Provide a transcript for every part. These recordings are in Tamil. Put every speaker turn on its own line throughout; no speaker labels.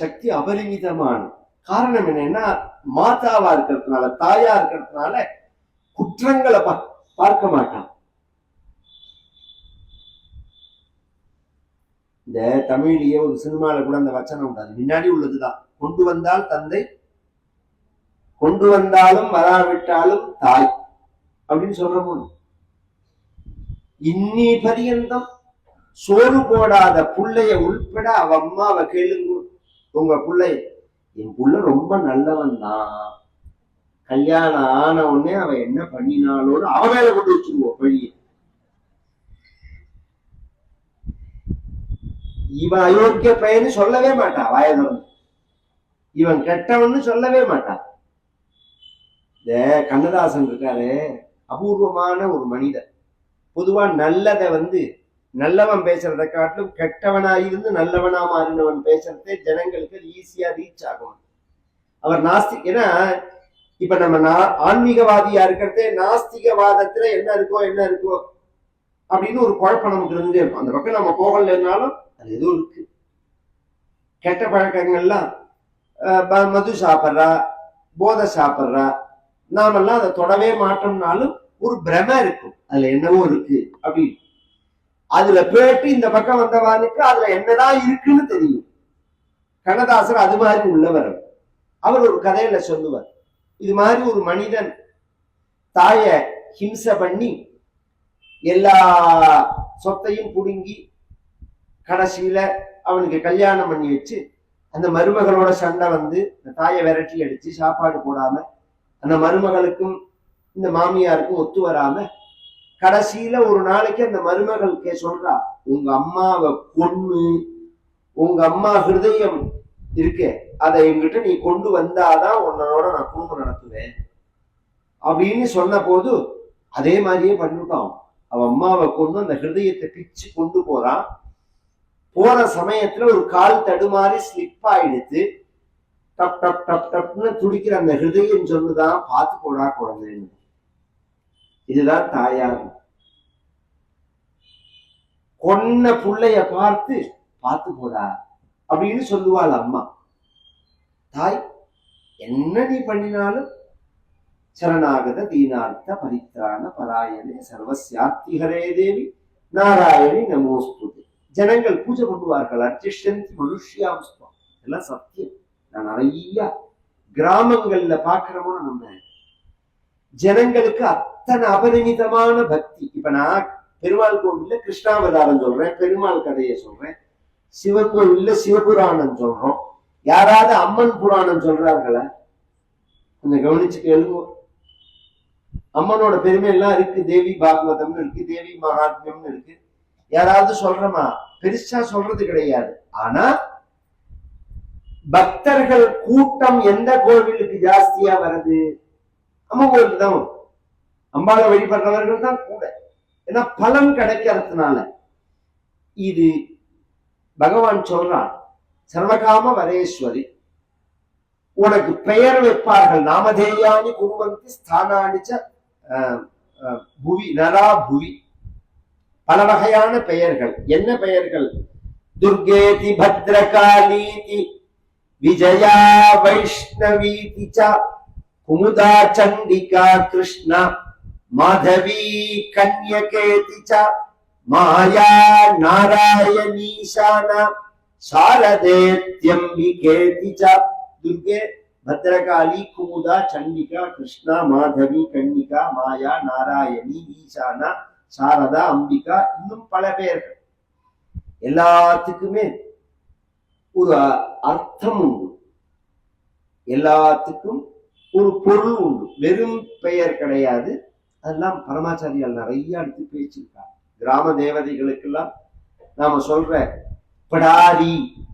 சக்தி அபரிமிதமான காரணம் என்னன்னா மாதாவா இருக்கிறதுனால தாயா இருக்கிறதுனால குற்றங்களை பார்க்க மாட்டான். இந்த தமிழ்லயே ஒரு சினிமால கூட அந்த வச்சனம் உண்டு. அது முன்னாடி உள்ளதுதான். கொண்டு வந்தால் தந்தை கொண்டு வந்தாலும் வராவிட்டாலும் தாய் அப்படின்னு சொல்றோம். இன்னி பரியந்தம் சோறு போடாத புள்ளைய உள்பட அவ அம்மாவை கேளுங்க. உங்க பிள்ளை என் புள்ள ரொம்ப நல்லவன் தான் கல்யாணம் ஆன உடனே அவ என்ன பண்ணினாலோன்னு அவ மேல கொண்டு வச்சிருவோம் பழிய இவன் அயோக்கிய பையன்னு சொல்லவே மாட்டான் வாயதவன் இவன் கெட்டவன்னு சொல்லவே மாட்டான். இந்த கண்ணதாசன் இருக்காரு அபூர்வமான ஒரு மனிதர். பொதுவா நல்லதை வந்து நல்லவன் பேசுறதை காட்டிலும் கெட்டவனா இருந்து நல்லவனா மாறினவன் பேசுறதே ஜனங்களுக்கு ஈஸியா ரீச் ஆகும். அவர் நாஸ்திக் ஏன்னா இப்ப நம்ம நா- ஆன்மீகவாதியா இருக்கிறதே நாஸ்திகவாதத்துல என்ன இருக்கோ என்ன இருக்கோ அப்படின்னு ஒரு குழப்பம் நமக்கு இருந்துட்டே இருக்கும். அந்த பக்கம் நம்ம போகலைன்னாலும் அது எதுவும் இருக்கு. கெட்ட பழக்கங்கள்லாம் ப- மது சாப்பிட்றா போதை சாப்பிட்றா நாமெல்லாம் அதை தொடவே மாட்டோம்னாலும் ஒரு பிரம இருக்கும். அதுல என்னவோ இருக்கு அப்படின்னு. அதுல போயிட்டு இந்த பக்கம் வந்தவானுக்கு அதுல என்னதான் இருக்குன்னு தெரியும் கண்ணதாசர் அது மாதிரி உள்ளவர் அவர். ஒரு கதையில சொல்லுவார் இது மாதிரி ஒரு மனிதன் தாய ஹிம்சை பண்ணி எல்லா சொத்தையும் புடுங்கி கடைசியில அவனுக்கு கல்யாணம் பண்ணி வச்சு அந்த மருமகளோட சண்டை வந்து இந்த தாயை விரட்டி அடிச்சு சாப்பாடு போடாம அந்த மருமகளுக்கும் இந்த மாமியாருக்கும் ஒத்து வராம கடைசியில ஒரு நாளைக்கு அந்த மருமகளுக்கே சொல்றா உங்க அம்மாவை கொன்னு உங்க அம்மா ஹிருதயம் இருக்கே அதை எங்கிட்ட நீ கொண்டு வந்தாதான் உன்னோட நான் குடும்பம் நடத்துவேன். அப்படின்னு சொன்ன போது அதே மாதிரியே பண்ணிட்டான் அவன் அம்மாவை கொண்டு அந்த ஹிருதயத்தை பிச்சு கொண்டு போறான் போற சமயத்துல ஒரு கால் தடுமாறி ஸ்லிப் ஆயிடுத்து டப் டப் டப் டப்னு துடிக்கிற அந்த ஹிருதயம் சொல்லுதான் பார்த்து போடா குழந்தைன்னு. இதுதான் தாயார். கொன்ன புள்ளைய பார்த்து பார்த்து போடா அப்படின்னு சொல்லுவாள் அம்மா. தாய் என்ன நீ பண்ணினாலும் சரணாகத தீனார்த்த பரித்ராண பராயணே சர்வசியார்த்திகரே தேவி நாராயணி நமோஸ்துதி. ஜனங்கள் பூஜை பண்ணுவார்கள் அர்ஜிஷந்தி மனுஷ்யாம் இதெல்லாம் சத்தியம். நான் நிறைய கிராமங்கள்ல பாக்குறோமோ நம்ம. ஜனங்களுக்கு அத்தனை அபரிமிதமான பக்தி. இப்ப நான் பெருமாள் கோவில்ல கிருஷ்ணாவதாரம் சொல்றேன் பெருமாள் கதையை சொல்றேன். சிவன் கோவில்ல சிவபுராணம் சொல்றோம். யாராவது அம்மன் புராணம் சொல்றார்களா? கொஞ்சம் கவனிச்சு கேளுங்க. அம்மனோட பெருமை எல்லாம் இருக்கு தேவி பாகவதம்னு இருக்கு தேவி மகாத்மியம்னு இருக்கு. யாராவது சொல்றமா? பெருசா சொல்றது கிடையாது. ஆனா பக்தர்கள் கூட்டம் எந்த கோவிலுக்கு ஜாஸ்தியா வருது அம்மன் கோவிலுக்கு தான் அம்பாவை வழிபடுறவர்கள் தான் கூட. ஏன்னா பலன் கிடைக்கிறதுனால. இது பகவான் சொல்றான் சர்வகாம வரேஸ்வரி உனக்கு பெயர் வைப்பார்கள் நாமதேயானி குருவந்தி ஸ்தானானிச்ச புவி நரா புவி. பல வகையான பெயர்கள். என்ன பெயர்கள்? துர்கேதி பத்ரகாலீதி விஜயா வைஷ்ணவீதி ச குமுதா சண்டிகா கிருஷ்ணா. மாதவி கன்யகேதி ச மாயா நாராயணீசான சாரதேத்யம்பிகேதி ச துர்கே பத்ரகாளி குமுதா சண்டிகா கிருஷ்ணா மாதவி கன்னிகா மாயா நாராயணி ஈசானா சாரதா அம்பிகா இன்னும் பல பேர்கள்। எல்லாத்துக்குமே ஒரு அ- அர்த்தம் உண்டு। எல்லாத்துக்கும் ஒரு பொருள் உண்டு। வெறும் பெயர் கிடையாது। அதெல்லாம் பரமாச்சாரியால் நிறைய எடுத்து பேச்சிருக்கா கிராம தேவதைகளுக்கெல்லாம் நாம சொல்ற பிடாரி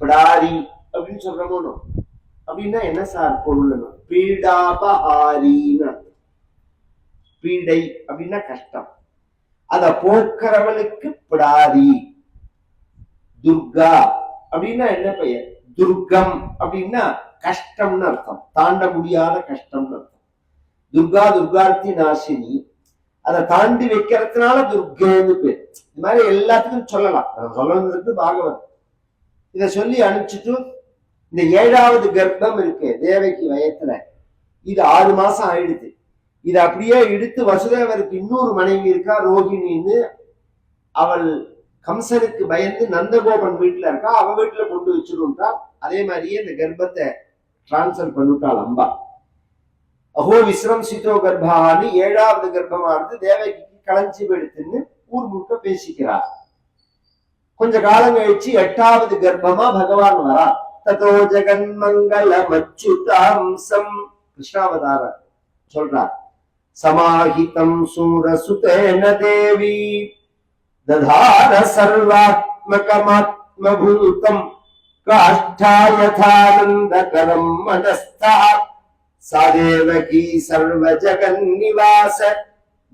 பிடாரி அப்படின்னு சொல்றோமோ அப்படின்னா என்ன சார் பொருள் பீடாபஹாரின்னு அர்த்தம். பீடை அப்படின்னா கஷ்டம். அத போக்குறவனுக்கு பிடாரி. துர்கா அப்படின்னா என்ன பெயர்? துர்க்கம் அப்படின்னா கஷ்டம்னு அர்த்தம். தாண்ட முடியாத கஷ்டம்னு அர்த்தம். துர்கா துர்கார்த்தி நாசினி. அதை தாண்டி வைக்கிறதுனால துர்கேன்னு பேர். இது மாதிரி எல்லாத்துக்கும் சொல்லலாம். நான் சொல்ல பாகவத் இதை சொல்லி அனுப்பிச்சிட்டு இந்த ஏழாவது கர்ப்பம் இருக்கு தேவைக்கு வயத்துல. இது ஆறு மாசம் ஆயிடுது. இது அப்படியே எடுத்து வசுதேவருக்கு இன்னொரு மனைவி இருக்கா ரோகிணின்னு அவள் கம்சனுக்கு பயந்து நந்தகோபன் வீட்டுல இருக்கா அவ வீட்டுல கொண்டு வச்சிருந்தா அதே மாதிரியே இந்த கர்ப்பத்தை டிரான்ஸ்ஃபர் பண்ணிட்டாள் அம்பா. அஹோ விஸ்ரம் சித்தோ கர்ப்பான்னு ஏழாவது கர்ப்பமானது தேவகிக்கு களஞ்சி விடுத்துன்னு ஊர் முழுக்க பேசிக்கிறார். கொஞ்ச காலம் கழிச்சு எட்டாவது கர்ப்பமா பகவான் வரா. ததோ ஜெகன்மங்கல மச்சுதாம்சம். கிருஷ்ணாவதார சொல்றார். சமாஹிதம் சூரசுதேன தேவி. ததார சர்வாத்மகமாத்மபூதம் காஷ்டாயதானந்தகரம் மனஸ்தாத். సదేవకీ సర్వజగన్నివాస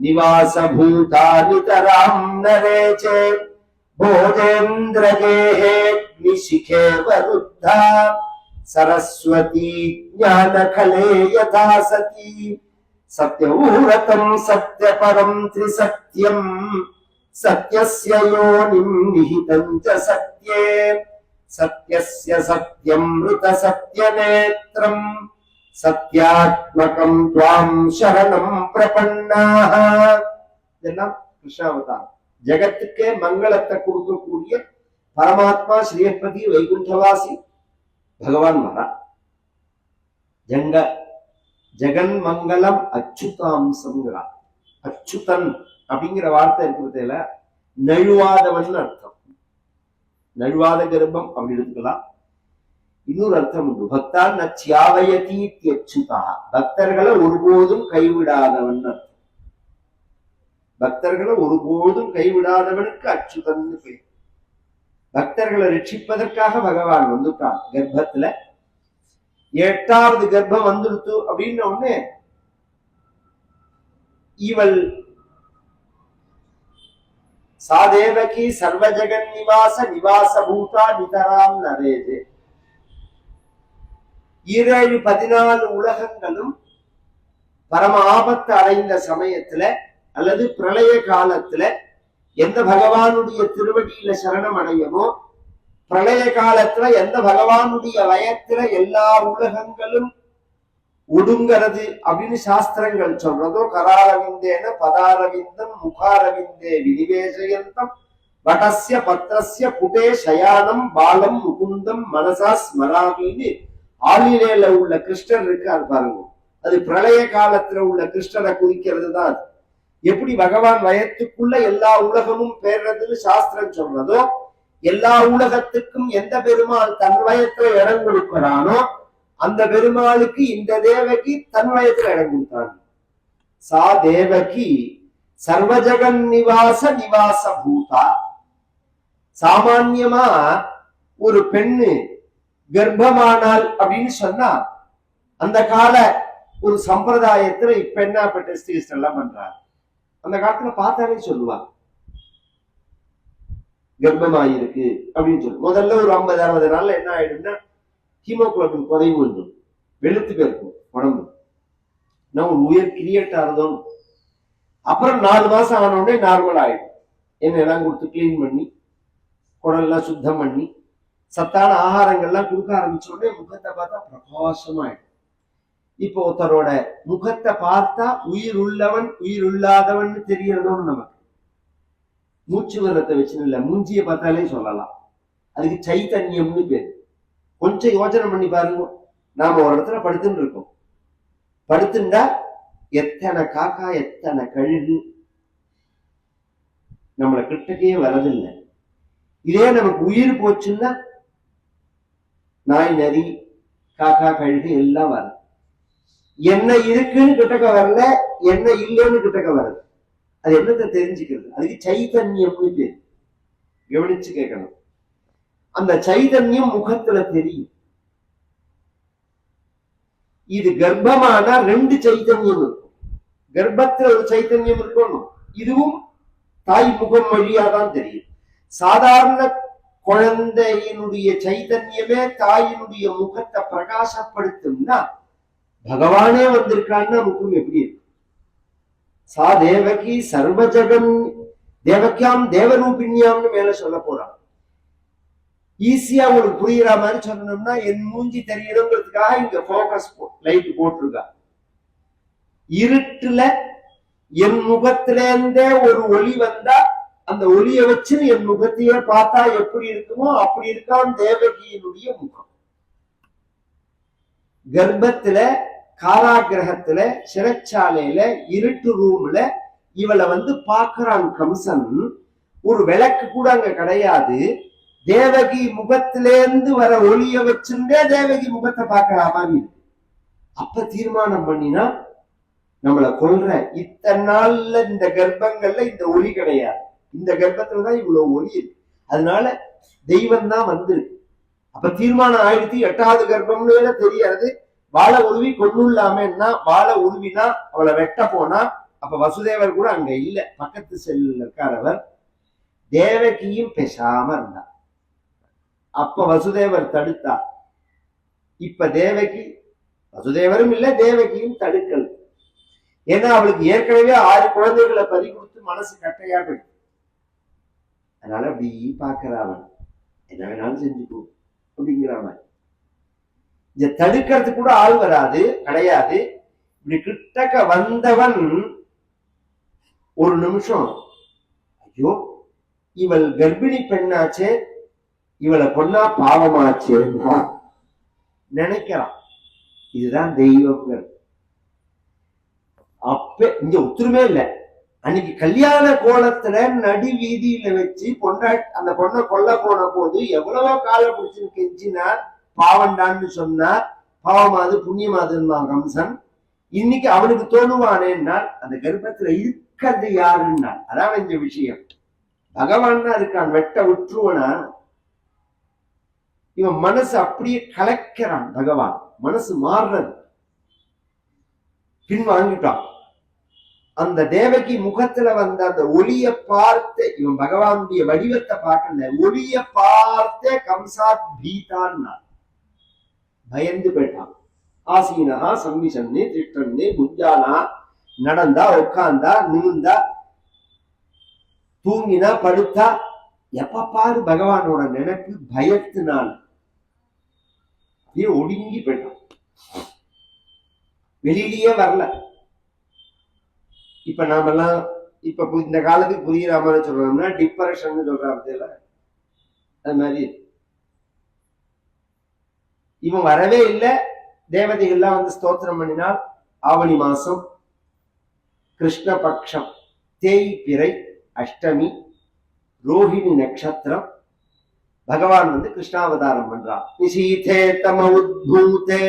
నివాస భూతానితరాం నరేచే భోజేంద్రగేహేగ్నిశిఖే వరుద్ధ సరస్వతీ జ్ఞానఖలే యథా సతీ సత్యవ్రతం సత్యపరం త్రిసత్యం సత్యస్య యోనిం నిహితం చ సత్యే సత్యస్య సత్యం మృత సత్యనేత్రం சத்யாத்மகம் துவாம் சரணம் பிரபன்னாக இதெல்லாம் கிருஷ்ணாவதாரம். ஜெகத்துக்கே மங்களத்தை கொடுக்கக்கூடிய பரமாத்மா ஸ்ரீயப்பதி வைகுண்டவாசி பகவான் மரா ஜங்க ஜெகன் மங்களம் அச்சுதாம்சங்கிறார் அச்சுதன் அப்படிங்கிற வார்த்தை இருக்கிறதுல நழுவாதவன் அர்த்தம். நழுவாத கர்ப்பம் அப்படி எடுத்துக்கலாம். இன்னொரு அர்த்தம் உண்டு. பக்தான் நச்சியாவயதி அச்சுதா பக்தர்களை ஒருபோதும் கைவிடாதவன் அர்த்தம். பக்தர்களை ஒருபோதும் கைவிடாதவனுக்கு அச்சுதன் பெயர் பக்தர்களை ரட்சிப்பதற்காக பகவான் வந்துட்டான் கர்ப்பத்துல. எட்டாவது கர்ப்பம் வந்துடுத்து அப்படின்ன உடனே இவள் சாதேவகி சர்வஜகன் நிவாச நிவாச பூதா நிதராம் நரேஜே ஈரேழு பதினாலு உலகங்களும் பரம ஆபத்து அடைந்த சமயத்துல அல்லது பிரளய காலத்துல எந்த பகவானுடைய திருவடியில சரணம் அடையமோ பிரளய காலத்துல எந்த பகவானுடைய வயத்துல எல்லா உலகங்களும் ஒடுங்கிறது அப்படின்னு சாஸ்திரங்கள் சொல்றதோ கராரவிந்தேன பதாரவிந்தம் முகாரவிந்தே வினிவேசயந்தம் வடசிய பத்திரசிய புடே சயானம் பாலம் முகுந்தம் மனசா ஸ்மராமின்னு ஆளிலேல உள்ள கிருஷ்ணர் இருக்கார் பாருங்க. அது பிரளய காலத்துல உள்ள கிருஷ்ணரை குறிக்கிறது தான் எப்படி பகவான் வயத்துக்குள்ள எல்லா உலகமும் பேர்றதுன்னு சாஸ்திரம் சொல்றதோ எல்லா உலகத்துக்கும் எந்த பெருமாள் தன் வயத்துல இடம் கொடுக்கிறானோ அந்த பெருமாளுக்கு இந்த தேவகி தன் வயத்துல இடம் கொடுத்தாங்க. சா தேவகி சர்வஜகன் நிவாச நிவாச பூதா. சாமான்யமா ஒரு பெண்ணு கர்ப்பமானால் அப்படின்னு சொன்னா அந்த கால ஒரு சம்பிரதாயத்துல இப்ப என்ன இப்ப டெஸ்ட் கிஸ்ட் எல்லாம் பண்றாங்க. அந்த காலத்துல பார்த்தாலே சொல்லுவா கர்ப்பமாயிருக்கு அப்படின்னு சொல்லு. முதல்ல ஒரு ஐம்பது அறுபது நாள்ல என்ன ஆயிடும்னா ஹீமோகுளோபின் குறைவு வந்துடும் வெளுத்து போயிருக்கும் உடம்பு. நான் ஒரு உயர் கிரியேட் ஆறதும் அப்புறம் நாலு மாசம் ஆனோடனே நார்மல் ஆயிடும். எல்லாம் கொடுத்து கிளீன் பண்ணி குடல்லாம் சுத்தம் பண்ணி சத்தான ஆகாரங்கள்லாம் கொடுக்க ஆரம்பிச்ச உடனே முகத்தை பார்த்தா பிரகாசமாயிடும். இப்போ ஒருத்தரோட முகத்தை பார்த்தா உயிர் உள்ளவன் உயிர் உள்ளாதவன் தெரியறதும் நமக்கு. மூச்சு வரத்தை வச்சு இல்ல மூஞ்சியை பார்த்தாலே சொல்லலாம். அதுக்கு சைத்தன்யம்னு பேர். கொஞ்சம் யோசனை பண்ணி பாருங்க. நாம ஒரு இடத்துல படுத்துன்னு இருக்கோம். படுத்துண்டா எத்தனை காக்கா எத்தனை கழுகு? நம்மளை கிட்டக்கே வரதில்லை இதே நமக்கு உயிர் போச்சுன்னா நாய் நரி காக்கா கழுகு எல்லாம் வரும் என்ன இருக்குன்னு கிட்டக்க வரல என்ன இல்லைன்னு கிட்டக்க வருது. அது என்னத்தை தெரிஞ்சுக்கிறது? அதுக்கு சைதன்யம்னு பேர். கவனிச்சு கேட்கணும். அந்த சைதன்யம் முகத்துல தெரியும். இது கர்ப்பமானா ரெண்டு சைத்தன்யம் இருக்கும். கர்ப்பத்துல ஒரு சைத்தன்யம் இருக்கணும். இதுவும் தாய் முகம் வழியா தான் தெரியும். சாதாரண குழந்தையினுடைய சைதன்யமே தாயினுடைய முகத்தை பிரகாசப்படுத்தும்னா பகவானே வந்திருக்கான்னா முகம் எப்படி இருக்கு? சா தேவகி சர்வஜகன் தேவக்கியாம் தேவரூபிணியாம்னு மேல சொல்ல போறான். ஈஸியா உங்களுக்கு புரியுற மாதிரி சொல்லணும்னா என் மூஞ்சி தெரியணுங்கிறதுக்காக இங்க போக்கஸ் லைட் போட்டிருக்கா. இருட்டுல என் முகத்துல இருந்தே ஒரு ஒளி வந்தா அந்த ஒளியை வச்சு என் முகத்தையே பார்த்தா எப்படி இருக்குமோ அப்படி இருக்கான் தேவகியினுடைய முகம். கர்ப்பத்துல காலாகிரகத்துல சிறைச்சாலையில இருட்டு ரூம்ல இவளை வந்து பாக்குறான் கம்சன். ஒரு விளக்கு கூட அங்க கிடையாது. தேவகி முகத்திலேருந்து வர ஒளிய வச்சுட்டே தேவகி முகத்தை பார்க்கிற அப்ப தீர்மானம் பண்ணினா நம்மளை கொல்ற. இத்தனை நாள்ல இந்த கர்ப்பங்கள்ல இந்த ஒளி கிடையாது. இந்த கர்ப்பத்துலதான் இவ்வளவு ஒளி இருக்கு. அதனால தெய்வம் தான் வந்திருக்கு. அப்ப தீர்மானம் ஆயிடுத்து எட்டாவது கர்ப்பம்னு வேற தெரியாது. வாழை உருவி கொண்டுள்ளாமன்னா வாழை உருவினா அவளை வெட்ட போனா அப்ப வசுதேவர் கூட அங்க இல்ல. பக்கத்து செல்லுல இருக்காரவர் தேவகியும் பேசாம இருந்தா அப்ப வசுதேவர் தடுத்தா இப்ப தேவகி வசுதேவரும் இல்ல தேவகியும் தடுக்கல். ஏன்னா அவளுக்கு ஏற்கனவே ஆறு குழந்தைகளை பறி கொடுத்து மனசு கட்டையா போயிடுச்சு. அதனால அப்படி பாக்குறா அவன். என்ன வேணாலும் செஞ்சுக்கும் அப்படிங்கிற இதை தடுக்கிறதுக்கு கூட ஆள் வராது கிடையாது. இப்படி கிட்டக்க வந்தவன் ஒரு நிமிஷம் ஐயோ இவள் கர்ப்பிணி பெண்ணாச்சே இவளை பொண்ணா பாவமாச்சே நினைக்கிறான் இதுதான் தெய்வங்கள் அப்ப இங்க ஒத்துருமே இல்ல. அன்னைக்கு கல்யாண கோலத்துல நடு வீதியில வச்சு பொண்ண அந்த பொண்ணை கொல்ல போன போது எவ்வளவோ காலை பிடிச்சு கெஞ்சினார். பாவண்டான்னு சொன்னார். பாவமாது புண்ணியமாதுன்னா கம்சன். இன்னைக்கு அவனுக்கு தோணுவானேன்னா அந்த கர்ப்பத்துல இருக்கிறது யாருன்னா அதான் இந்த விஷயம். பகவான் தான் இருக்கான் வெட்ட உற்றுவனா இவன் மனசு அப்படியே கலக்கிறான் பகவான். மனசு மாறுறது. பின் வாங்கிட்டான் அந்த தேவகி முகத்துல வந்த அந்த ஒளிய பார்த்து இவன் பகவானுடைய வடிவத்தை பார்க்கல ஒளிய பார்த்தே கம்சாத் பீதான் பயந்து போயிட்டான். ஆசீனஹா சம்மிஷன்னு திட்டன்னு குஞ்சானா நடந்தா உட்கார்ந்தா நிமிந்தா தூங்கினா படுத்தா எப்ப பாரு பகவானோட நினைப்பு பயத்தினால். அப்படியே ஒடுங்கி போயிட்டான். வெளியிலேயே வரல. இப்ப நாமெல்லாம் இப்ப பு- இந்த காலத்துக்கு புதிய மாதிரி சொல்றோம்னா டிப்ரெஷன் சொல்றாங்க அது மாதிரி இவன் வரவே இல்லை. தேவதைகள்லாம் வந்து ஸ்தோத்திரம் பண்ணினால் ஆவணி மாசம் கிருஷ்ணபக்ஷம் தேய்பிறை அஷ்டமி ரோஹிணி நட்சத்திரம் பகவான் வந்து கிருஷ்ணாவதாரம் பண்றான் நிஷீதே தம உத்பூதே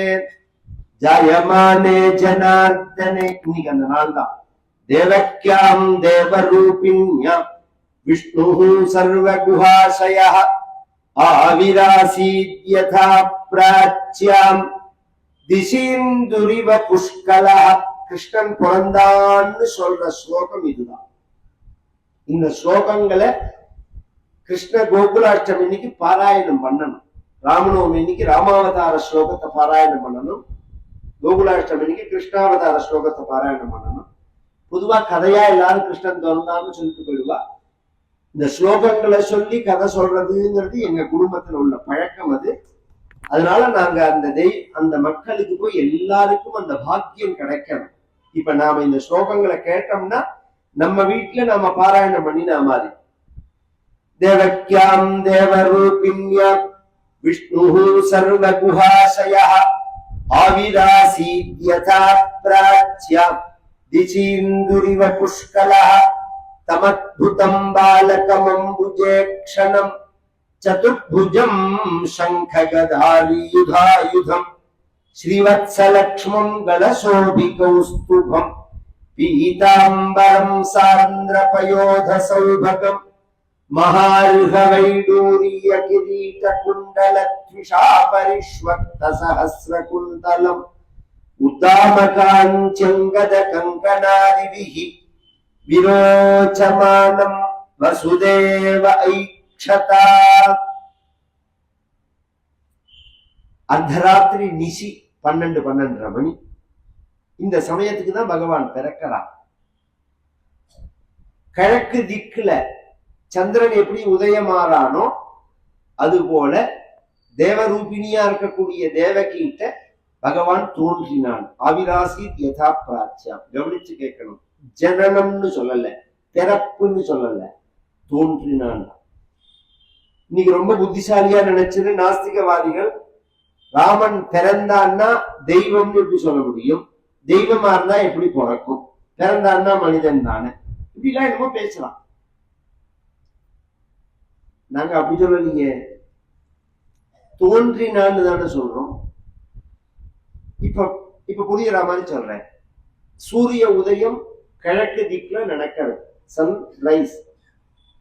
ஜாயமானே ஜனார்தனே இன்னைக்கு அந்த நாள் தான் தேவக்கியாம் தேவரூபிண்யாம் விஷ்ணு சர்வகுஹாசய ஆவிராசீத்யதா பிராச்சியாம் திசீந்துரிவ புஷ்கலா கிருஷ்ணன் பிறந்தான்னு சொல்ற ஸ்லோகம் இதுதான். இந்த ஸ்லோகங்களை கிருஷ்ண கோகுலாஷ்டமி இன்னைக்கு பாராயணம் பண்ணணும். ராமநவமி இன்னைக்கு ராமாவதார ஸ்லோகத்தை பாராயணம் பண்ணணும். கோகுலாஷ்டமி இன்னைக்கு கிருஷ்ணாவதார ஸ்லோகத்தை பாராயணம் பண்ணணும். பொதுவா கதையா எல்லாரும் கிருஷ்ணன் திறந்தான்னு சொல்லிட்டு போயிடுவா. இந்த ஸ்லோகங்களை சொல்லி கதை சொல்றதுங்கிறது எங்க குடும்பத்துல உள்ள பழக்கம் அது. அதனால நாங்க அந்த தெய் அந்த மக்களுக்கு போய் எல்லாருக்கும் அந்த பாக்கியம் கிடைக்கணும். இப்ப நாம இந்த ஸ்லோகங்களை கேட்டோம்னா நம்ம வீட்டுல நாம பாராயணம் பண்ணி நாம மாதிரி. தேவக்கியாம் தேவரூபிண்யாம் விஷ்ணு சர்வகுஹாசய ஆவிராசீத்யதா பிராச்சியாம் दिचीन्दुरिव पुष्कलः तमद्भुतम् बालकमम्बुजे क्षणम् चतुर्भुजम् शङ्खगधारीयुधायुधम् श्रीवत्सलक्ष्मम् गलशोभिकौस्तुभम् पीताम्बरम् सान्द्रपयोधसौभगम् महार्हवैडूर्यकिरीटकुण्डलत्विषा உத்தாமகாஞ்சங்கத கங்கனாதிபிகி விரோச்சமானம் வசுதேவ ஐக்ஷதா அர்த்தராத்திரி நிசி பன்னெண்டு பன்னெண்டு ரமணி இந்த சமயத்துக்கு தான் பகவான் பிறக்கிறான் கிழக்கு திக்குல சந்திரன் எப்படி உதயமாறானோ அதுபோல தேவரூபிணியா இருக்கக்கூடிய தேவகிட்ட பகவான் தோன்றினான் அவிராசி யதா பிராச்சியம் கவனிச்சு கேட்கணும் ஜனனம்னு சொல்லல பிறப்புன்னு சொல்லல தோன்றினான் இன்னைக்கு ரொம்ப புத்திசாலியா நினைச்சது நாஸ்திகவாதிகள் ராமன் பிறந்தான்னா தெய்வம்னு எப்படி சொல்ல முடியும் தெய்வமா இருந்தா எப்படி பிறக்கும் பிறந்தான்னா மனிதன் தானே இப்படிலாம் என்னமோ பேசலாம் நாங்க அப்படி சொல்லலையே தோன்றினான்னு தானே சொல்றோம் இப்ப இப்ப புரியுற மாதிரி சொல்றேன். சூரிய உதயம் கிழக்கு திக்குல நடக்கிறது. சன் ரைஸ்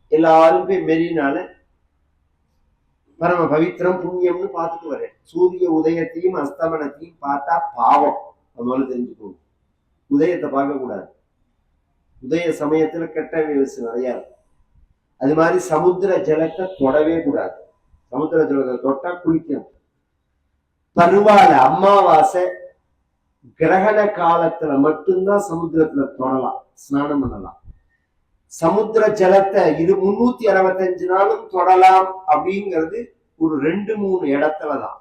எல்லாரும் போய் மெரினால பரம பவித்திரம் புண்ணியம்னு பார்த்துட்டு வரேன். சூரிய உதயத்தையும் அஸ்தமனத்தையும் பார்த்தா பாவம். அதனால தெரிஞ்சுக்கணும். உதயத்தை பார்க்க கூடாது. உதய சமயத்துல கெட்ட விவசாயம் நிறைய இருக்கும் அது மாதிரி சமுத்திர ஜலத்தை தொடவே கூடாது. சமுத்திர ஜலத்தை தொட்டா குளிக்கணும். பருவால அமாவாசை கிரகண காலத்துல மட்டும்தான் சமுத்திரத்துல தொடலாம் ஸ்நானம் பண்ணலாம். சமுத்திர ஜலத்தை இது முன்னூத்தி அறுபத்தஞ்சு நாளும் தொடலாம் அப்படிங்கிறது ஒரு ரெண்டு மூணு இடத்துல தான்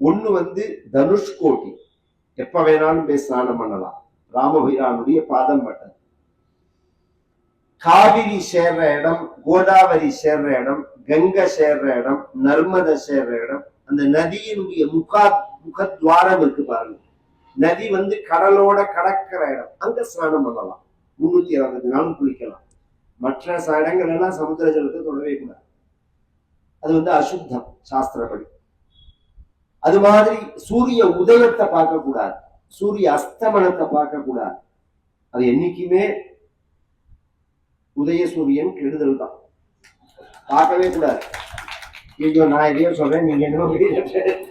ஒண்ணு வந்து தனுஷ்கோட்டி எப்ப வேணாலும் போய் ஸ்நானம் பண்ணலாம். ராமபிரானுடைய பாதம் பட்டது. காவிரி சேர்ற இடம் கோதாவரி சேர்ற இடம் கங்கை சேர்ற இடம் நர்மதை சேர்ற இடம் அந்த நதியினுடைய முகா முகத்வாரம் இருக்கு பாருங்க. நதி வந்து கடலோட கடக்கிற இடம். அங்க ஸ்நானம் பண்ணலாம். முன்னூத்தி அறுபது நாளும் குளிக்கலாம். மற்ற இடங்கள் எல்லாம் சமுத்திர ஜலத்தை தொடவே கூடாது. அது வந்து அசுத்தம் சாஸ்திரப்படி. அது மாதிரி சூரிய உதயத்தை பார்க்க கூடாது சூரிய அஸ்தமனத்தை பார்க்க கூடாது அது என்னைக்குமே உதய சூரியன் கெடுதல் தான். பார்க்கவே கூடாது. એ જો ના એ દિવસો ને નીકળે